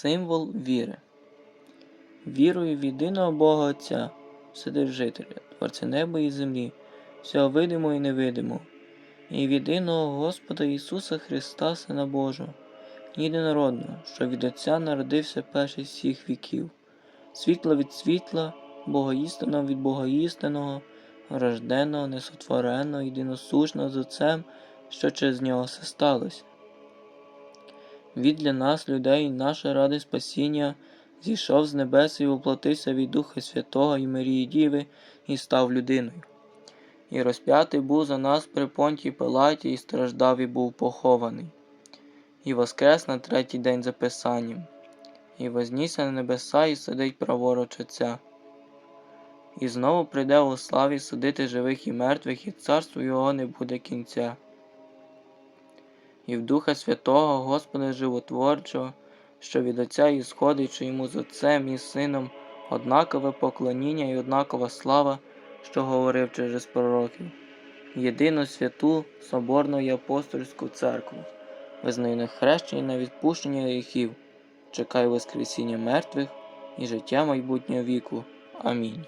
символ віри. Вірую в єдиного Бога Отця, Вседержителя, Творця неба і землі, всього видимого і невидимого, і в єдиного Господа Ісуса Христа, Сина Божого, єдинородного, що від Отця народився перший всіх віків, світло від світла, Бога істинного від Бога істинного, рожденого, несотвореного, єдиносушного з Отцем, що через нього все сталося. Від для нас, людей, наше ради спасіння, зійшов з небес і воплотився від Духа Святого і Марії Діви і став людиною. І розп'ятий був за нас при понтії Пилаті і страждав і був похований. І воскрес на третій день за Писанням, і вознісся на небеса і сидить праворуч Отця. І знову прийде у славі судити живих і мертвих, і царству його не буде кінця. І в Духа Святого, Господа Животворчого, що від Отця і сходить, що йому з Отцем і Сином однакове поклоніння і однакова слава, що говорив через пророків, єдину святу, соборну і апостольську церкву, визнаю на хрещення на відпущення гріхів, чекаю Воскресіння мертвих і життя майбутнього віку. Амінь.